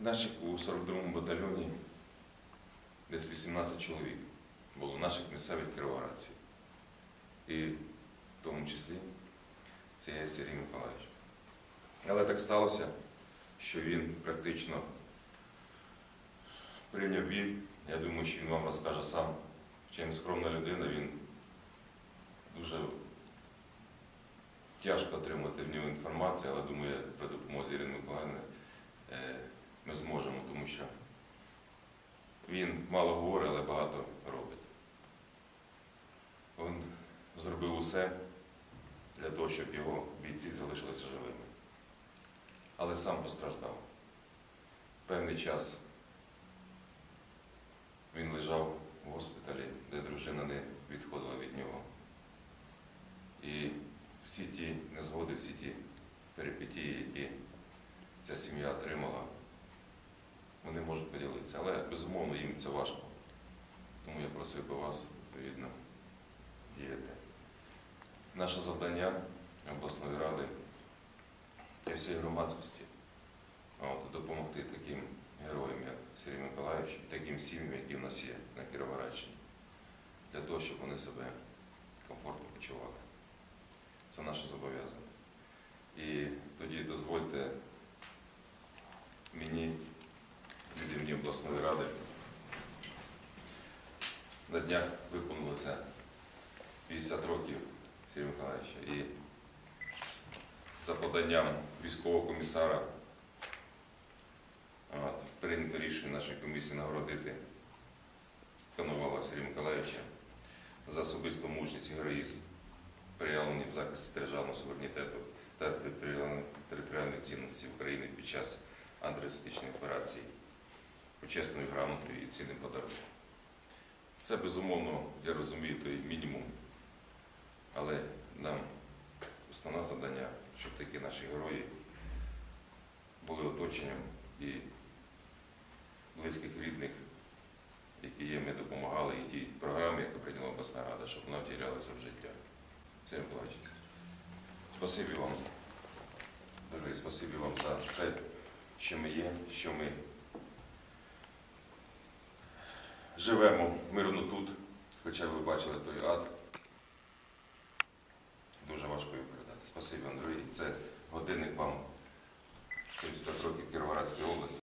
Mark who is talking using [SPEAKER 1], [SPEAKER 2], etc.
[SPEAKER 1] Наших у 42-му батальйоні десь 18 чоловік було наших місцевих кіровоградців. І в тому числі це я Сергій Миколаївич. Але так сталося, що він практично прийняв бій. Я думаю, що він вам розкаже сам. Чим скромна людина, він дуже тяжко отримати в нього інформацію, але думаю, при допомозі Ірини Миколаївни е, ми зможемо, тому що він мало говорить, але багато робить. Він зробив усе для того, щоб його бійці залишилися живими. Але сам постраждав. Певний час він лежав в госпіталі, де дружина не відходила від нього. І всі ті незгоди, всі ті перипетії, які ця сім'я отримала, вони можуть поділитися. Але безумовно їм це важко. Тому я просив би вас, відповідно, діяти. Наше завдання обласної ради і всієї громадськості от, допомогти таким героям, як Сергій Миколаївич, таким сім'ям, які в нас є на Кіровоградщині, для того, щоб вони себе комфортно почували. Це наше зобов'язання. І тоді дозвольте обласної ради, на днях виповнилося 50 років Сергія Миколаївича. І за поданням військового комісара прийнято рішення нашої комісії нагородити Коновала Сергія Миколаївича за особисту мужність і героїзм, проявлені в захисті державного суверенітету та територіальної територіальної цінності України під час антитерористичної операції, почесною грамотою і цінним подарунком. Це безумовно, я розумію, той мінімум, але нам основне завдання, щоб такі наші герої були оточенням і близьких рідних, які є, ми допомагали, і ті програми, які прийняла обласна рада, щоб вона втілялася в життя. Це Миколаївич. Спасибі вам. Дуже спасибі вам за те, що ми є, що ми живемо мирно тут, хоча ви бачили той ад. Дуже важко його передати. Спасибі, Андрій. Це годинник вам 75 років Кіровоградської області.